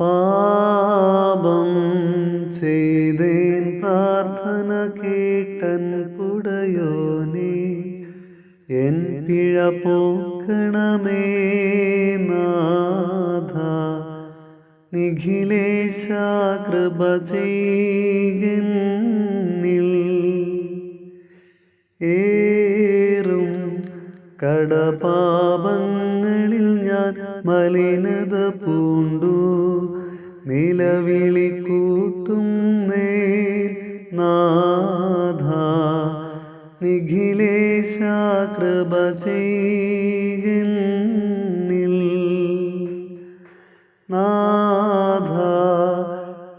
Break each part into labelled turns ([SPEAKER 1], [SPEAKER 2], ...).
[SPEAKER 1] പാപം ചെയ്തേൻ പ്രാർത്ഥന കേട്ടൻ കുടയോനെ എൻ പിഴ പോക്കണമേ നാഥ. നിഖിലേശ കൃപ ചെയ്യുന്നിൽ ഏറും കടപാപങ്ങളിൽ ഞാൻ മലിനത പൂണ്ടു. നിലവിളി കൂട്ടും നേ നാഥ നിഖിലേശാകൃപ ചെയ്യുന്നിൽ നാഥ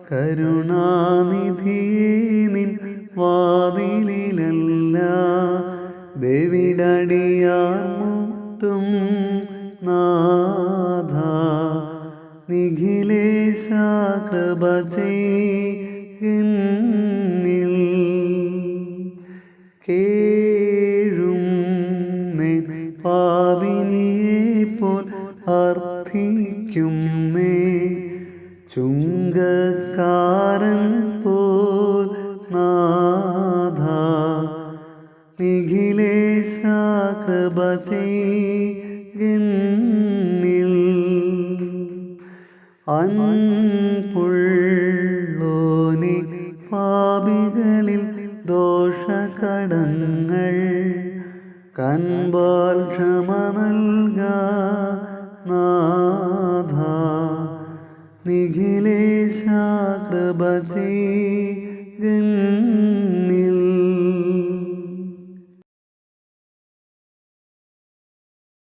[SPEAKER 1] കരുണാനിധിയേ നിൻ വാതിലിലല്ല ദേവിടടിയാൻ മുട്ടും നിഖിലേശ കൃപ ചെയ്യുന്നിൽ കേഴും പാവിനിയെ പോൽ അർത്ഥിക്കും നേ ചുങ്കക്കാരൻ പോൽ നാഥ നിഖിലേശ കൃപ ചെയ്യുന്നിൽ അൻപുള്ളോനെ പാപികളിൽ ദോഷകടങ്ങൾ കൻപാൽ ക്ഷമ നൽക നാഥ നിഖിലേശ